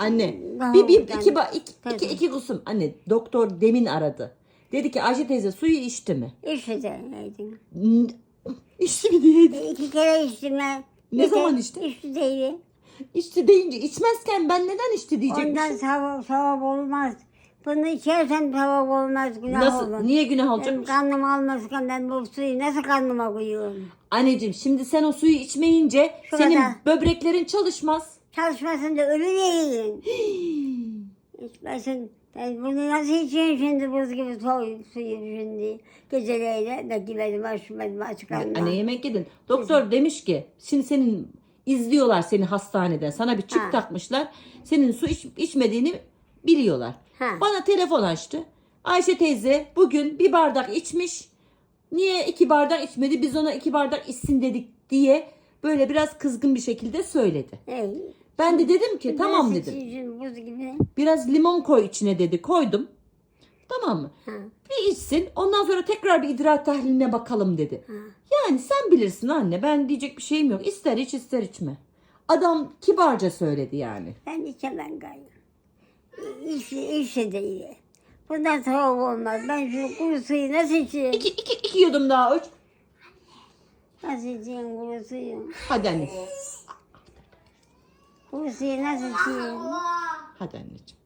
Anne Daha bir, bir iki, ba- iki, iki, Tabii. iki kusum. Anne doktor demin aradı. Dedi ki Ayşe teyze suyu içti mi? De yedim. "N- İçti mi diyeydi. İki kere içtim ben. Ne zaman içtin? İçti değil. İçti deyince içmezken ben neden içti diyecekmişim. Ondan sevap, sevap olmaz. Bunu içersem sevap olmaz, günah Nasıl? olur. Niye günah Benim olacak? karnım almasın ben bu suyu nasıl karnıma koyuyorum? Anneciğim şimdi sen o suyu içmeyince Şu senin böbreklerin çalışmaz. Çalışmasın da ölü değil. İçmesin. Ben bunu nasıl içeyim şimdi buz gibi soy suyu şimdi. Geceleyle de gidelim açmadım aç karnıma. Anne yemek yedin. Doktor demiş ki şimdi senin izliyorlar seni hastaneden. Sana bir çip Ha. takmışlar. Senin su iç, içmediğini biliyorlar. Ha. Bana telefon açtı. Ayşe teyze bugün bir bardak içmiş. Niye iki bardak içmedi? Biz ona iki bardak içsin dedik diye böyle biraz kızgın bir şekilde söyledi. Ey, Ben de dedim ki tamam dedim. içeyim buz gibi. Biraz limon koy içine dedi. Koydum. Tamam mı? Ha. Bir içsin. Ondan sonra tekrar bir idrar tahliline bakalım dedi. Ha. Yani sen bilirsin anne. Ben diyecek bir şeyim yok. İster iç ister içme. Adam kibarca söyledi yani. Ben içemem gayrı. İş, işe değil. Bundan sonra olmaz. Ben şu kuru suyu nasıl içeyim? İki, iki, iki yudum daha uç. Nasıl suyu? Hadi anne. Kuru suyu nasıl içeyim? Hadi anneciğim.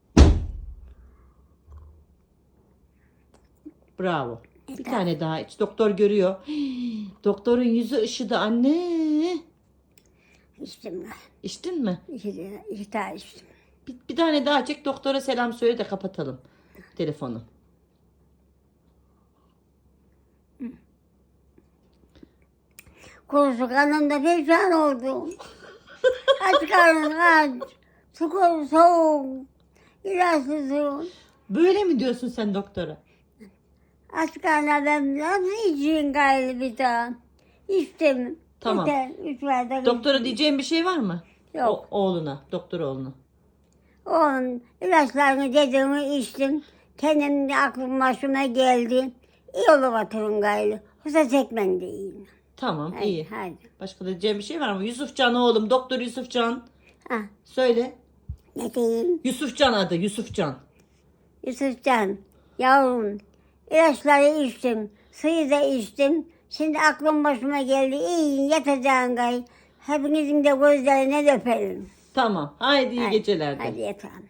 Bravo. Bir tane daha iç. Doktor görüyor. Doktorun yüzü ışıdı anne. İçtim ben. İçtin mi? İki, iki tane içtim. Bir, bir tane daha çek. Doktora selam söyle de kapatalım telefonu. Kurusu kanımda perişan oldum. aç karnın aç. Su koy soğuk. İlaçlı su. Böyle mi diyorsun sen doktora? Aç karnına ben nasıl içeyim gayrı bir tane? İçtim. Tamam. Yeter, üç bardak Doktora içtim. diyeceğim bir şey var mı? Yok. O, oğluna, doktor oğluna. Onun ilaçlarını dediğimi içtim. Kendim de aklım başıma geldi. İyi olup oturun gayrı. Husa çekmen de iyi. Tamam, Hadi, iyi. Hadi. Başka da diyeceğim bir şey var mı? Yusufcan oğlum, doktor Yusufcan. Ha, Söyle. ne diyeyim? Yusufcan adı, Yusufcan. Yusufcan, yavrum, ilaçları içtim, suyu da içtim. Şimdi aklım başıma geldi, iyiyim, yatacağım gay. Hepinizin de gözlerine öperim. Tamam, haydi iyi Hadi, geceler de. Hadi yatalım.